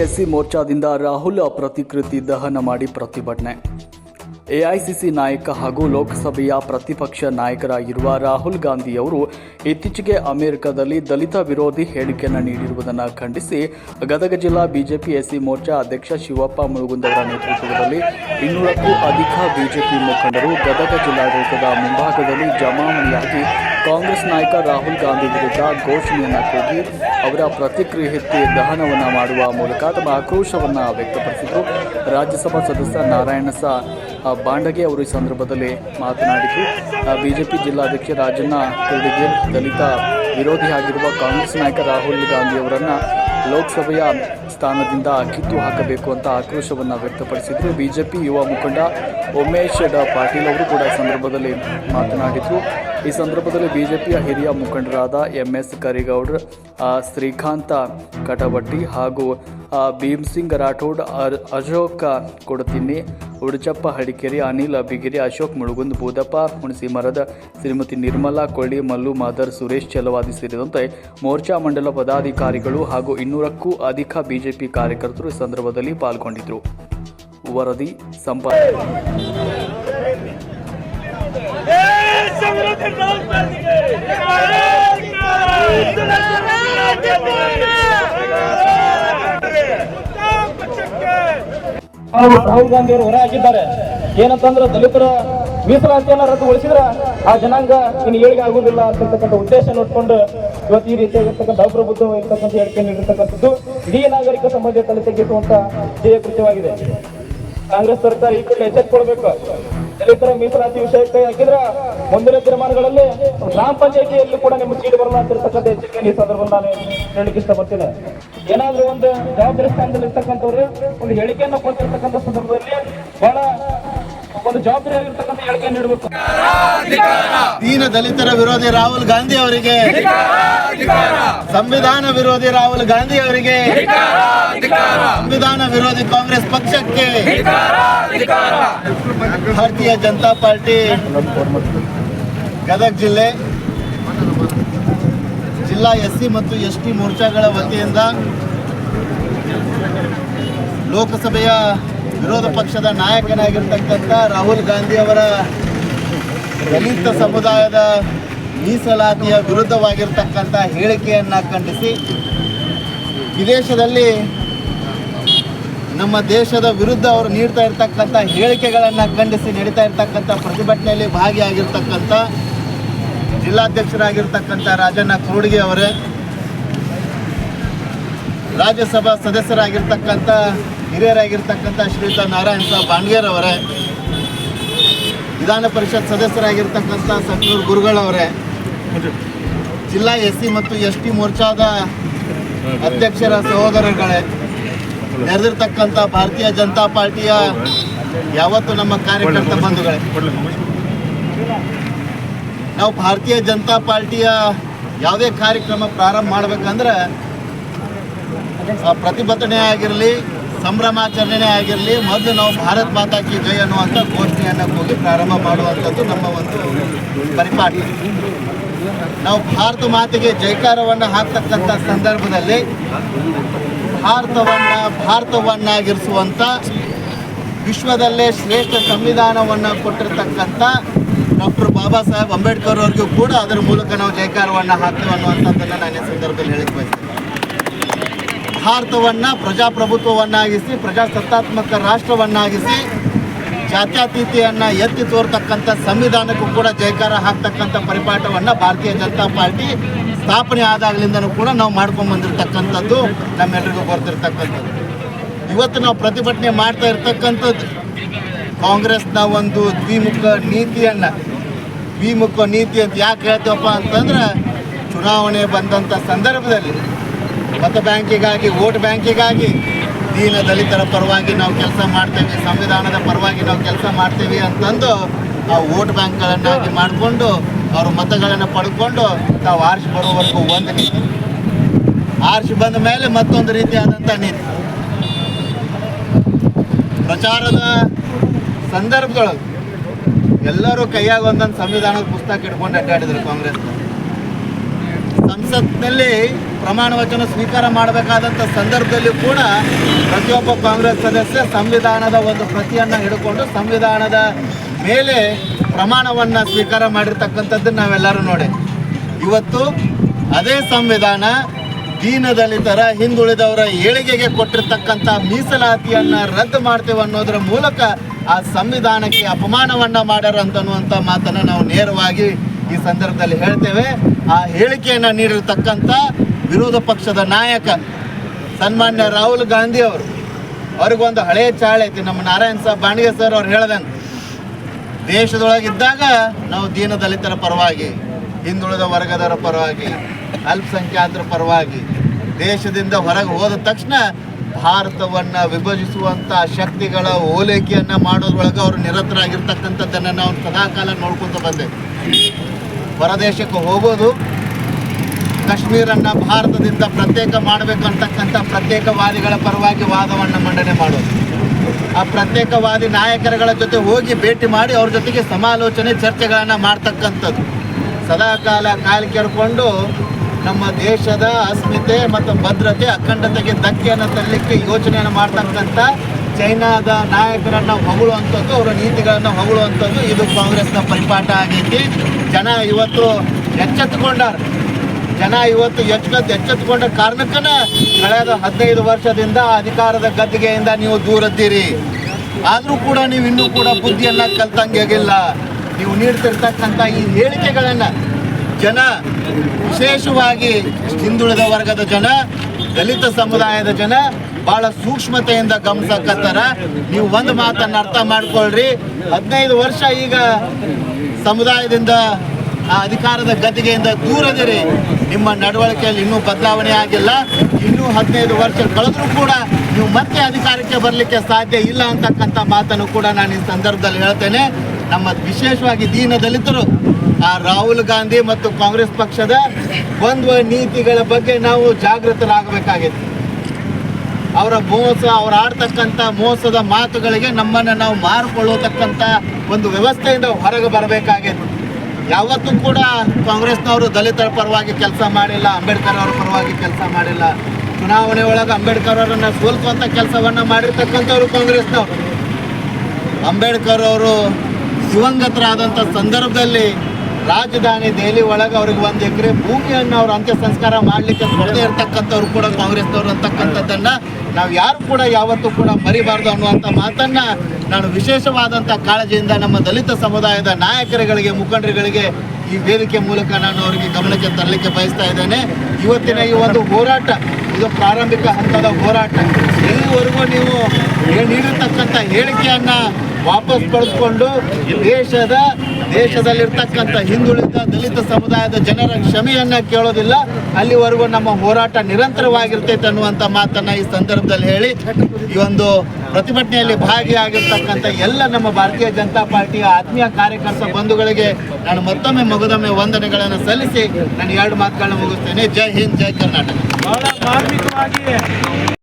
SC ಮೋರ್ಚಾದಿಂದ Rahul ಪ್ರತಿಕೃತಿ ದಹನ ಮಾಡಿ ಪ್ರತಿಭಟನೆ. ಎಐಸಿಸಿ ನಾಯಕ ಹಾಗೂ ಲೋಕಸಭೆಯ ಪ್ರತಿಪಕ್ಷ ನಾಯಕರಾಗಿರುವ ರಾಹುಲ್ ಗಾಂಧಿ ಅವರು ಇತ್ತೀಚೆಗೆ ಅಮೆರಿಕದಲ್ಲಿ ದಲಿತ ವಿರೋಧಿ ಹೇಳಿಕೆಯನ್ನು ನೀಡಿರುವುದನ್ನು ಖಂಡಿಸಿ ಗದಗ ಜಿಲ್ಲಾ ಬಿಜೆಪಿ ಎಸ್ಸಿ ಮೋರ್ಚಾ ಅಧ್ಯಕ್ಷ ಶಿವಪ್ಪ ಮುಳುಗುಂದವರ ನೇತೃತ್ವದಲ್ಲಿ ಇನ್ನೂರಕ್ಕೂ ಅಧಿಕ ಬಿಜೆಪಿ ಮುಖಂಡರು ಗದಗ ಜಿಲ್ಲಾಡಳಿತದ ಮುಂಭಾಗದಲ್ಲಿ ಜಮಾವಣೆಯಾಗಿ ಕಾಂಗ್ರೆಸ್ ನಾಯಕ ರಾಹುಲ್ ಗಾಂಧಿ ವಿರುದ್ಧ ಘೋಷಣೆಯನ್ನು ಕೂಗಿ ಅವರ ಪ್ರತಿಕ್ರಿಯೆ ದಹನವನ್ನು ಮಾಡುವ ಮೂಲಕ ತಮ್ಮ ಆಕ್ರೋಶವನ್ನು ವ್ಯಕ್ತಪಡಿಸಿದರು. ರಾಜ್ಯಸಭಾ ಸದಸ್ಯ ನಾರಾಯಣ ಸಾ ಬಾಂಡಗೆ ಅವರು ಈ ಸಂದರ್ಭದಲ್ಲಿ ಮಾತನಾಡಿದರು. ಬಿಜೆಪಿ ಜಿಲ್ಲಾಧ್ಯಕ್ಷ ರಾಜಣ್ಣ ಕುರ್ಡಿಗೆ ದಲಿತ ವಿರೋಧಿಯಾಗಿರುವ ಕಾಂಗ್ರೆಸ್ ನಾಯಕ ರಾಹುಲ್ ಗಾಂಧಿ ಅವರನ್ನು ಲೋಕಸಭೆಯ ಸ್ಥಾನದಿಂದ ಕಿತ್ತು ಹಾಕಬೇಕು ಅಂತ ಆಕ್ರೋಶವನ್ನು ವ್ಯಕ್ತಪಡಿಸಿದರು. ಬಿಜೆಪಿ ಯುವ ಮುಖಂಡ ಉಮೇಶ್ ಪಾಟೀಲ್ ಅವರು ಕೂಡ ಸಂದರ್ಭದಲ್ಲಿ ಮಾತನಾಡಿದರು. ಈ ಸಂದರ್ಭದಲ್ಲಿ ಬಿಜೆಪಿಯ ಹಿರಿಯ ಮುಖಂಡರಾದ ಎಂ ಎಸ್ ಕರಿಗೌಡ್ರ ಶ್ರೀಕಾಂತ ಕಟಬಟ್ಟಿ ಹಾಗೂ ಭೀಮ್ ಸಿಂಗ್ ರಾಠೋಡ್ ಅಶೋಕ ಕೊಡತಿನ್ನಿ ಉಡುಚಪ್ಪ, ಹಡಿಕೇರಿ, ಅನಿಲ್ ಅಬ್ಬಿಗಿರಿ ಅಶೋಕ್, ಮುಳುಗುಂದ್, ಬೂದಪ್ಪ, ಹುಣಸಿ ಮರದ ಶ್ರೀಮತಿ ನಿರ್ಮಲಾ, ಕೊಳ್ಳಿ, ಮಲ್ಲು, ಮಾದರ್, ಸುರೇಶ್ ಚಲವಾದಿ ಸೇರಿದಂತೆ ಮೋರ್ಚಾ ಮಂಡಲ ಪದಾಧಿಕಾರಿಗಳು ಹಾಗೂ ಇನ್ನೂರಕ್ಕೂ ಅಧಿಕ ಬಿಜೆಪಿ ಕಾರ್ಯಕರ್ತರು ಈ ಸಂದರ್ಭದಲ್ಲಿ ಪಾಲ್ಗೊಂಡಿದ್ದರು. ವರದಿ ಸಂಪಾದನೆ ರಾಹುಲ್ ಗಾಂಧಿ ಅವರು ಹೊರ ಹಾಕಿದ್ದಾರೆ ಏನಂತಂದ್ರೆ ದಲಿತರ ಮೀಸಲಾತಿಯನ್ನ ರದ್ದುಗೊಳಿಸಿದ್ರ ಆ ಜನಾಂಗ ಇನ್ನು ಏಳಿಗೆ ಆಗುದಿಲ್ಲ ಅಂತಕ್ಕಂಥ ಉದ್ದೇಶ ನೋಡ್ಕೊಂಡು ಇವತ್ತು ಈ ರೀತಿಯಾಗಿರ್ತಕ್ಕಂಥ ಅಪ್ರಬುದ್ಧ ಇರ್ತಕ್ಕಂಥ ಹೇಳಿಕೆ ನೀಡಿರ್ತಕ್ಕಂಥದ್ದು ಇಡೀ ನಾಗರಿಕ ಸಮಾಜ ತಲೆ ತೆಗೆಸುವಂತ ಜಯ ಕೃತ್ಯವಾಗಿದೆ. ಕಾಂಗ್ರೆಸ್ ಸರ್ಕಾರ ಈ ಕಡೆ ಎಚ್ಚೆತ್ತುಕೊಳ್ಬೇಕು. ದಲಿತರ ಮೀಸಲಾತಿ ವಿಷಯಕ್ಕೆ ಯಾಕಿದ್ರೆ ಮುಂದಿನ ದಿನಮಾನಗಳಲ್ಲಿ ಗ್ರಾಮ ಪಂಚಾಯತಿಯಲ್ಲಿ ಕೂಡ ನಿಮ್ಮ ಸೀಟ್ ಬರಲ್ಲ ಅಂತಿರ್ತಕ್ಕಂಥ ಎಚ್ಚರಿಕೆ ಈ ಸಂದರ್ಭದಲ್ಲಿ ನಾನು ಹೇಳಲಿಕ್ಕೆ ಇಷ್ಟಪಡ್ತೇನೆ. ಏನಾದ್ರೂ ಒಂದು ಜವಾಬ್ದಾರಿ ಸ್ಥಾನದಲ್ಲಿ ಇರ್ತಕ್ಕಂಥವ್ರು ಒಂದು ಹೇಳಿಕೆಯನ್ನು ಕೊಟ್ಟಿರ್ತಕ್ಕಂಥ ಸಂದರ್ಭದಲ್ಲಿ ಬಹಳ ಒಂದು ಹೇಳಿಕೆ ನೀಡಬೇಕು. ದೀನ ದಲಿತರ ವಿರೋಧಿ ರಾಹುಲ್ ಗಾಂಧಿ ಅವರಿಗೆ ಸಂವಿಧಾನ ವಿರೋಧಿ ರಾಹುಲ್ ಗಾಂಧಿ ಅವರಿಗೆ ಸಂವಿಧಾನ ವಿರೋಧಿ ಕಾಂಗ್ರೆಸ್ ಪಕ್ಷಕ್ಕೆ ಭಾರತೀಯ ಜನತಾ ಪಾರ್ಟಿ ಗದಗ ಜಿಲ್ಲೆ ಜಿಲ್ಲಾ ಎಸ್ ಸಿ ಮತ್ತು ಎಸ್ ಟಿ ಮೋರ್ಚಾಗಳ ವತಿಯಿಂದ ಲೋಕಸಭೆಯ ವಿರೋಧ ಪಕ್ಷದ ನಾಯಕನಾಗಿರ್ತಕ್ಕಂಥ ರಾಹುಲ್ ಗಾಂಧಿ ಅವರ ದಲಿತ ಸಮುದಾಯದ ಮೀಸಲಾತಿಯ ವಿರುದ್ಧವಾಗಿರ್ತಕ್ಕಂಥ ಹೇಳಿಕೆಯನ್ನು ಖಂಡಿಸಿ ವಿದೇಶದಲ್ಲಿ ನಮ್ಮ ದೇಶದ ವಿರುದ್ಧ ಅವರು ನೀಡ್ತಾ ಇರ್ತಕ್ಕಂಥ ಹೇಳಿಕೆಗಳನ್ನು ಖಂಡಿಸಿ ನಡೀತಾ ಇರ್ತಕ್ಕಂಥ ಪ್ರತಿಭಟನೆಯಲ್ಲಿ ಭಾಗಿಯಾಗಿರ್ತಕ್ಕಂಥ ಜಿಲ್ಲಾಧ್ಯಕ್ಷರಾಗಿರ್ತಕ್ಕಂಥ ರಾಜಣ್ಣ ಕುರುಡಿಗೆ ಅವರೇ, ರಾಜ್ಯಸಭಾ ಸದಸ್ಯರಾಗಿರ್ತಕ್ಕಂಥ ಹಿರಿಯರಾಗಿರ್ತಕ್ಕಂಥ ಶ್ರೀಯುತ ನಾರಾಯಣ ಸಾಬ್ ಅವರೇ, ವಿಧಾನ ಪರಿಷತ್ ಸದಸ್ಯರಾಗಿರ್ತಕ್ಕಂಥ ಸಕ್ನೂರ್ ಗುರುಗಳವರೇ ಜಿಲ್ಲಾ ಎಸ್ ಸಿ ಮತ್ತು ಎಸ್ ಟಿ ಮೋರ್ಚಾದ ಅಧ್ಯಕ್ಷರ ಸಹೋದರಗಳೇ ನೆರೆದಿರ್ತಕ್ಕಂಥ ಭಾರತೀಯ ಜನತಾ ಪಾರ್ಟಿಯ ಯಾವತ್ತು ನಮ್ಮ ಕಾರ್ಯಕರ್ತ ಬಂಧುಗಳೇ. ನಾವು ಭಾರತೀಯ ಜನತಾ ಪಾರ್ಟಿಯ ಯಾವುದೇ ಕಾರ್ಯಕ್ರಮ ಪ್ರಾರಂಭ ಮಾಡಬೇಕಂದ್ರೆ ಪ್ರತಿಭಟನೆ ಆಗಿರಲಿ ಸಂಭ್ರಮಾಚರಣೆ ಆಗಿರಲಿ, ಮೊದಲು ನಾವು ಭಾರತ್ ಮಾತಾ ಕಿ ಜೈ ಅನ್ನುವಂಥ ಘೋಷಣೆಯನ್ನು ಹೋಗಿ ಪ್ರಾರಂಭ ಮಾಡುವಂಥದ್ದು ನಮ್ಮ ಒಂದು ಪರಿಪಾಠ. ನಾವು ಭಾರತ ಮಾತೆಗೆ ಜೈಕಾರವನ್ನು ಹಾಕ್ತಕ್ಕಂಥ ಸಂದರ್ಭದಲ್ಲಿ ಭಾರತವನ್ನು ಭಾರತವನ್ನಾಗಿರಿಸುವಂಥ ವಿಶ್ವದಲ್ಲೇ ಶ್ರೇಷ್ಠ ಸಂವಿಧಾನವನ್ನು ಕೊಟ್ಟಿರ್ತಕ್ಕಂಥ ಡಾಕ್ಟರ್ ಬಾಬಾ ಸಾಹೇಬ್ ಅಂಬೇಡ್ಕರ್ ಅವ್ರಿಗೂ ಕೂಡ ಅದರ ಮೂಲಕ ನಾವು ಜೈಕಾರವನ್ನು ಹಾಕ್ತೇವೆ ಅನ್ನುವಂಥದ್ದನ್ನು ನಾನು ಈ ಸಂದರ್ಭದಲ್ಲಿ ಹೇಳಿಕ್ ಭಾರತವನ್ನು ಪ್ರಜಾಪ್ರಭುತ್ವವನ್ನಾಗಿಸಿ, ಪ್ರಜಾಸತ್ತಾತ್ಮಕ ರಾಷ್ಟ್ರವನ್ನಾಗಿಸಿ, ಜಾತ್ಯತೀತಿಯನ್ನು ಎತ್ತಿ ತೋರ್ತಕ್ಕಂಥ ಸಂವಿಧಾನಕ್ಕೂ ಕೂಡ ಜಯಕಾರ ಹಾಕ್ತಕ್ಕಂಥ ಪರಿಪಾಠವನ್ನು ಭಾರತೀಯ ಜನತಾ ಪಾರ್ಟಿ ಸ್ಥಾಪನೆ ಆದಾಗಲಿಂದನೂ ಕೂಡ ನಾವು ಮಾಡ್ಕೊಂಡು ಬಂದಿರತಕ್ಕಂಥದ್ದು ನಮ್ಮೆಲ್ಲರಿಗೂ ಬರ್ತಿರ್ತಕ್ಕಂಥದ್ದು ಇವತ್ತು ನಾವು ಪ್ರತಿಭಟನೆ ಮಾಡ್ತಾ ಇರ್ತಕ್ಕಂಥದ್ದು. ಕಾಂಗ್ರೆಸ್ನ ಒಂದು ದ್ವಿಮುಖ ನೀತಿಯನ್ನು. ದ್ವಿಮುಖ ನೀತಿ ಅಂತ ಯಾಕೆ ಹೇಳ್ತೇವಪ್ಪ ಅಂತಂದ್ರೆ, ಚುನಾವಣೆ ಬಂದಂಥ ಸಂದರ್ಭದಲ್ಲಿ ಮತ ಬ್ಯಾಂಕಿಗಾಗಿ, ವೋಟ್ ಬ್ಯಾಂಕಿಗಾಗಿ. ದೀನ ದಲಿತರ ಪರವಾಗಿ ನಾವು ಕೆಲಸ ಮಾಡ್ತೇವೆ, ಸಂವಿಧಾನದ ಪರವಾಗಿ ನಾವು ಕೆಲಸ ಮಾಡ್ತೇವೆ ಅಂತಂದು ಆ ವೋಟ್ ಬ್ಯಾಂಕ್ಗಳನ್ನಾಗಿ ಮಾಡಿಕೊಂಡು, ಅವರು ಮತಗಳನ್ನು ಪಡ್ಕೊಂಡು ತಾವು ಆರ್ಸಿ ಬರೋವರೆಗೂ ಒಂದು ನೀತಿ. ಆರ್ಸಿ ಬಂದ ಮೇಲೆ ಮತ್ತೊಂದು ರೀತಿಯಾದಂಥ ನೀತಿ. ಪ್ರಚಾರದ ಸಂದರ್ಭಗಳು. ಎಲ್ಲರೂ ಕೈಯಾಗ ಒಂದೊಂದು ಸಂವಿಧಾನದ ಪುಸ್ತಕ ಇಟ್ಕೊಂಡು ಅಡ್ಡಾಡಿದ್ರು ಕಾಂಗ್ರೆಸ್. ಸಂಸತ್ನಲ್ಲಿ ಪ್ರಮಾಣ ವಚನ ಸ್ವೀಕಾರ ಮಾಡಬೇಕಾದಂಥ ಸಂದರ್ಭದಲ್ಲಿ ಕೂಡ ಪ್ರತಿಯೊಬ್ಬ ಕಾಂಗ್ರೆಸ್ ಸದಸ್ಯ ಸಂವಿಧಾನದ ಒಂದು ಪ್ರತಿಯನ್ನು ಹಿಡ್ಕೊಂಡು ಸಂವಿಧಾನದ ಮೇಲೆ ಪ್ರಮಾಣವನ್ನು ಸ್ವೀಕಾರ ಮಾಡಿರ್ತಕ್ಕಂಥದ್ದು ನಾವೆಲ್ಲರೂ ನೋಡಿ ಇವತ್ತು ಅದೇ ಸಂವಿಧಾನ ದೀನದಲಿತರ ಹಿಂದುಳಿದವರ ಏಳಿಗೆಗೆ ಕೊಟ್ಟಿರ್ತಕ್ಕಂಥ ಮೀಸಲಾತಿಯನ್ನು ರದ್ದು ಮಾಡ್ತೇವೆ ಅನ್ನೋದರ ಮೂಲಕ ಆ ಸಂವಿಧಾನಕ್ಕೆ ಅಪಮಾನವನ್ನ ಮಾಡ್ಯಾರ ಅಂತನ್ನುವಂಥ ಮಾತನ್ನು ನಾವು ನೇರವಾಗಿ ಈ ಸಂದರ್ಭದಲ್ಲಿ ಹೇಳ್ತೇವೆ, ಆ ಹೇಳಿಕೆಯನ್ನು ನೀಡಿರತಕ್ಕಂಥ ವಿರೋಧ ಪಕ್ಷದ ನಾಯಕ ಸನ್ಮಾನ್ಯ ರಾಹುಲ್ ಗಾಂಧಿ ಅವರು. ಅವ್ರಿಗೊಂದು ಹಳೆಯ ಚಾಳೆ ಐತಿ, ನಮ್ಮ ನಾರಾಯಣ್ ಸಾಬ್ ಬಾಣಿಗೆ ಸರ್ ಅವ್ರು ಹೇಳ್ದಂಗೆ. ದೇಶದೊಳಗಿದ್ದಾಗ ನಾವು ದೀನದಲಿತರ ಪರವಾಗಿ, ಹಿಂದುಳಿದ ವರ್ಗದವರ ಪರವಾಗಿ, ಅಲ್ಪಸಂಖ್ಯಾತರ ಪರವಾಗಿ, ದೇಶದಿಂದ ಹೊರಗೆ ಹೋದ ತಕ್ಷಣ ಭಾರತವನ್ನು ವಿಭಜಿಸುವಂಥ ಶಕ್ತಿಗಳ ಓಲೈಕೆಯನ್ನು ಮಾಡೋದ್ರೊಳಗೆ ಅವರು ನಿರತರಾಗಿರ್ತಕ್ಕಂಥದ್ದನ್ನು ನಾವು ಸದಾಕಾಲ ನೋಡ್ಕೊತ ಬಂದೇವೆ ಹೊರದೇಶಕ್ಕೆ ಹೋಗೋದು ಕಾಶ್ಮೀರನ್ನ ಭಾರತದಿಂದ ಪ್ರತ್ಯೇಕ ಮಾಡಬೇಕಂತಕ್ಕಂಥ ಪ್ರತ್ಯೇಕವಾದಿಗಳ ಪರವಾಗಿ ವಾದವನ್ನು ಮಂಡನೆ ಮಾಡೋದು. ಆ ಪ್ರತ್ಯೇಕವಾದಿ ನಾಯಕರುಗಳ ಜೊತೆ ಹೋಗಿ ಭೇಟಿ ಮಾಡಿ ಅವ್ರ ಜೊತೆಗೆ ಸಮಾಲೋಚನೆ ಚರ್ಚೆಗಳನ್ನು ಮಾಡ್ತಕ್ಕಂಥದ್ದು. ಸದಾಕಾಲ ಕಾಲು ಕೇಳಿಕೊಂಡು ನಮ್ಮ ದೇಶದ ಅಸ್ಮಿತೆ ಮತ್ತು ಭದ್ರತೆ, ಅಖಂಡತೆಗೆ ಧಕ್ಕೆಯನ್ನು ತರಲಿಕ್ಕೆ ಯೋಚನೆಯನ್ನು ಮಾಡ್ತಕ್ಕಂಥ ಚೈನಾದ ನಾಯಕರನ್ನು ಹೊಗಳುವಂಥದ್ದು, ಅವರ ನೀತಿಗಳನ್ನು ಹೊಗಳುವಂಥದ್ದು ಇದು ಕಾಂಗ್ರೆಸ್ನ ಪರಿಪಾಠ ಆಗೈತಿ. ಜನ ಇವತ್ತು ಎಚ್ಚೆತ್ತುಕೊಂಡಾರ. ಜನ ಇವತ್ತು ಎಚ್ಚ ಎಚ್ಚೆತ್ತುಕೊಂಡ ಕಾರಣಕ್ಕನ ಕಳೆದ ಹದಿನೈದು ವರ್ಷದಿಂದ ಅಧಿಕಾರದ ಗದ್ದಿಗೆಯಿಂದ ನೀವು ದೂರದ್ದೀರಿ. ಆದರೂ ಕೂಡ ನೀವು ಇನ್ನೂ ಕೂಡ ಬುದ್ಧಿಯನ್ನ ಕಲ್ತಂಗಿಲ್ಲ ನೀವು ನೀಡ್ತಿರ್ತಕ್ಕಂಥ ಈ ಹೇಳಿಕೆಗಳನ್ನು ಜನ, ವಿಶೇಷವಾಗಿ ಹಿಂದುಳಿದ ವರ್ಗದ ಜನ, ದಲಿತ ಸಮುದಾಯದ ಜನ ಬಹಳ ಸೂಕ್ಷ್ಮತೆಯಿಂದ ಗಮನಿಸಕತ್ತಾರ. ನೀವು ಒಂದು ಮಾತನ್ನು ಅರ್ಥ ಮಾಡ್ಕೊಳ್ರಿ. ಹದಿನೈದು ವರ್ಷ ಈಗ ಸಮುದಾಯದಿಂದ, ಆ, ಅಧಿಕಾರದ ಗದ್ದಿಗೆಯಿಂದ ದೂರದಿರಿ ನಿಮ್ಮ ನಡವಳಿಕೆಯಲ್ಲಿ ಇನ್ನೂ ಬದಲಾವಣೆ ಆಗಿಲ್ಲ. ಇನ್ನೂ ಹದಿನೈದು ವರ್ಷ ಕಳೆದರೂ ಕೂಡ ನೀವು ಮತ್ತೆ ಅಧಿಕಾರಕ್ಕೆ ಬರಲಿಕ್ಕೆ ಸಾಧ್ಯ ಇಲ್ಲ ಅಂತಕ್ಕಂಥ ಮಾತನ್ನು ಕೂಡ ನಾನು ಈ ಸಂದರ್ಭದಲ್ಲಿ ಹೇಳ್ತೇನೆ. ನಮ್ಮ ವಿಶೇಷವಾಗಿ ದೀನ ದಲಿತರು ಆ, ರಾಹುಲ್ ಗಾಂಧಿ ಮತ್ತು ಕಾಂಗ್ರೆಸ್ ಪಕ್ಷದ ಒಂದು ನೀತಿಗಳ ಬಗ್ಗೆ ನಾವು ಜಾಗೃತರಾಗಬೇಕಾಗಿತ್ತು. ಅವರ ಮೋಸ, ಅವ್ರು ಆಡ್ತಕ್ಕಂಥ ಮೋಸದ ಮಾತುಗಳಿಗೆ ನಮ್ಮನ್ನು ನಾವು ಮಾರಿಕೊಳ್ಳತಕ್ಕಂಥ ಒಂದು ವ್ಯವಸ್ಥೆಯಿಂದ ಹೊರಗೆ ಬರಬೇಕಾಗಿತ್ತು ಯಾವತ್ತೂ ಕೂಡ ಕಾಂಗ್ರೆಸ್ನವರು ದಲಿತರ ಪರವಾಗಿ ಕೆಲಸ ಮಾಡಿಲ್ಲ, ಅಂಬೇಡ್ಕರ್ ಅವರ ಪರವಾಗಿ ಕೆಲಸ ಮಾಡಿಲ್ಲ. ಚುನಾವಣೆ ಒಳಗೆ ಅಂಬೇಡ್ಕರ್ ಅವರನ್ನು ಸೋಲ್ಸುವಂಥ ಕೆಲಸವನ್ನು ಮಾಡಿರ್ತಕ್ಕಂಥವ್ರು ಕಾಂಗ್ರೆಸ್ನವರು. ಅಂಬೇಡ್ಕರ್ ಅವರು ದಿವಂಗತರಾದಂಥ ಸಂದರ್ಭದಲ್ಲಿ ರಾಜಧಾನಿ ದೆಹಲಿ ಒಳಗೆ ಅವ್ರಿಗೆ ಒಂದು ಎಕರೆ ಭೂಮಿಯನ್ನು ಅವ್ರು ಅಂತ್ಯ ಸಂಸ್ಕಾರ ಮಾಡಲಿಕ್ಕೆ ಕೊಡದೇ ಇರ್ತಕ್ಕಂಥವ್ರು ಕೂಡ ಕಾಂಗ್ರೆಸ್ನವರು ಅಂತಕ್ಕಂಥದ್ದನ್ನ ನಾವು ಯಾರು ಕೂಡ ಯಾವತ್ತೂ ಕೂಡ ಮರಿಬಾರ್ದು ಅನ್ನುವಂಥ ಮಾತನ್ನ ನಾನು ವಿಶೇಷವಾದಂಥ ಕಾಳಜಿಯಿಂದ ನಮ್ಮ ದಲಿತ ಸಮುದಾಯದ ನಾಯಕರುಗಳಿಗೆ, ಮುಖಂಡರುಗಳಿಗೆ ಈ ವೇದಿಕೆ ಮೂಲಕ ನಾನು ಅವರಿಗೆ ಗಮನಕ್ಕೆ ತರಲಿಕ್ಕೆ ಬಯಸ್ತಾ ಇದ್ದೇನೆ. ಇವತ್ತಿನ ಈ ಒಂದು ಹೋರಾಟ, ಇದು ಪ್ರಾರಂಭಿಕ ಹಂತದ ಹೋರಾಟ. ಇಲ್ಲಿವರೆಗೂ ನೀವು ನೀಡಿರ್ತಕ್ಕಂಥ ಹೇಳಿಕೆಯನ್ನ ವಾಪಸ್ ಪಡೆದುಕೊಂಡು ದೇಶದ, ದೇಶದಲ್ಲಿರ್ತಕ್ಕಂಥ ಹಿಂದುಳಿದ ದಲಿತ ಸಮುದಾಯದ ಜನರ ಕ್ಷಮೆಯನ್ನ ಕೇಳೋದಿಲ್ಲ, ಅಲ್ಲಿವರೆಗೂ ನಮ್ಮ ಹೋರಾಟ ನಿರಂತರವಾಗಿರ್ತೈತೆ ಅನ್ನುವಂಥ ಮಾತನ್ನ ಈ ಸಂದರ್ಭದಲ್ಲಿ ಹೇಳಿ, ಈ ಒಂದು ಪ್ರತಿಭಟನೆಯಲ್ಲಿ ಭಾಗಿಯಾಗಿರ್ತಕ್ಕಂಥ ಎಲ್ಲ ನಮ್ಮ ಭಾರತೀಯ ಜನತಾ ಪಾರ್ಟಿಯ ಆತ್ಮೀಯ ಕಾರ್ಯಕರ್ತ ಬಂಧುಗಳಿಗೆ ನಾನು ಮತ್ತೊಮ್ಮೆ ಮಗದೊಮ್ಮೆ ವಂದನೆಗಳನ್ನು ಸಲ್ಲಿಸಿ ನಾನು ಎರಡು ಮಾತುಗಳನ್ನ ಮುಗಿಸ್ತೇನೆ. ಜೈ ಹಿಂದ್, ಜೈ ಕರ್ನಾಟಕ.